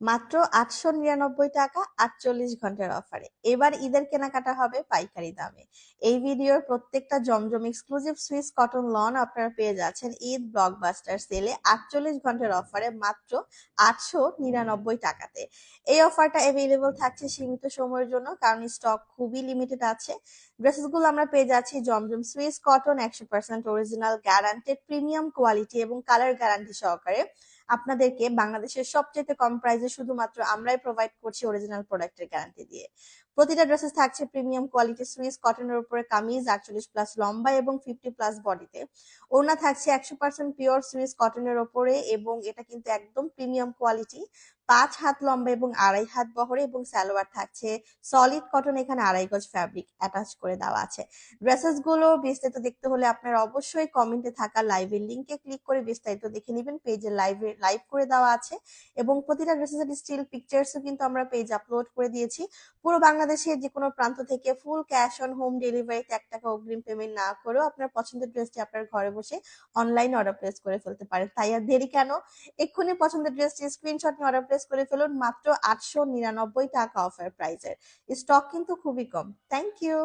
মাত্র আটশো নিরানব্বই টাকা আটচল্লিশ ঘণ্টার অফারে এবার ঈদের কেনাকাটা হবে পাইকারি দামে। এই ভিডিওর প্রত্যেকটা জমজম এক্সক্লুসিভ সুইস কটন লন আপনারা পেয়ে যাচ্ছেন ঈদ ব্লকবাস্টার সেলে আটচল্লিশ ঘণ্টার অফারে মাত্র আটশো নিরানব্বই টাকাতে। এই অফারটা অ্যাভেলেবল থাকছে সীমিত সময়ের জন্য, কারণ স্টক খুবই লিমিটেড আছে। ড্রেসেসগুলো আমরা পেয়ে যাচ্ছি জমজম সুইস কটন একশো percent original guaranteed premium quality এবং কালার গ্যারান্টি সহকারে। আপনাদেরকে বাংলাদেশের সবচেয়ে কম প্রাইসে শুধুমাত্র আমরাই প্রোভাইড করছি অরিজিনাল প্রোডাক্টের গ্যারান্টি দিয়ে। প্রতিটা ড্রেসেস থাকছে প্রিমিয়াম কোয়ালিটি সুইস কটনের উপরে কামিজ, আটচল্লিশ প্লাস লম্বা এবং ফিফটি প্লাস বডিতে ওড়না থাকছে একশো পার্সেন্ট পিওর সুইস কটনের ওপরে এবং এটা কিন্তু একদম প্রিমিয়াম কোয়ালিটি পাঁচ হাত লম্বা এবং আড়াই হাত বহরে এবং সালোয়ার থাকছে। সলিড কটন এখানে আড়াই গজ ফ্যাব্রিক অ্যাটাচ করে দেওয়া আছে। ড্রেসেসগুলো বিস্তারিত দেখতে হলে আপনারা অবশ্যই কমেন্টে থাকা লাইভের লিঙ্কে ক্লিক করে বিস্তারিত দেখে নেবেন। পেজে লাইভে লাইভ করে দেওয়া আছে এবং প্রতিটা ড্রেসেসের স্টিল পিকচার্সও কিন্তু আমরা পেজ আপলোড করে দিয়েছি। পুরো বাংলাদেশের যে কোনো প্রান্ত থেকে ফুল ক্যাশ অন হোম ডেলিভারিতে এক টাকা অগ্রিম পেমেন্ট না করেও আপনার পছন্দের ড্রেসটি আপনার ঘরে বসে অনলাইন অর্ডার প্লেস করে ফেলতে পারেন। তাই আর দেরি কেন? এক্ষুনি পছন্দের ড্রেসটি স্ক্রিনশট নিয়ে অর্ডার প্লেস করে ফেলুন, মাত্র আটশো নিরানব্বই টাকা অফার প্রাইজের স্টক কিন্তু খুবই কম। Thank you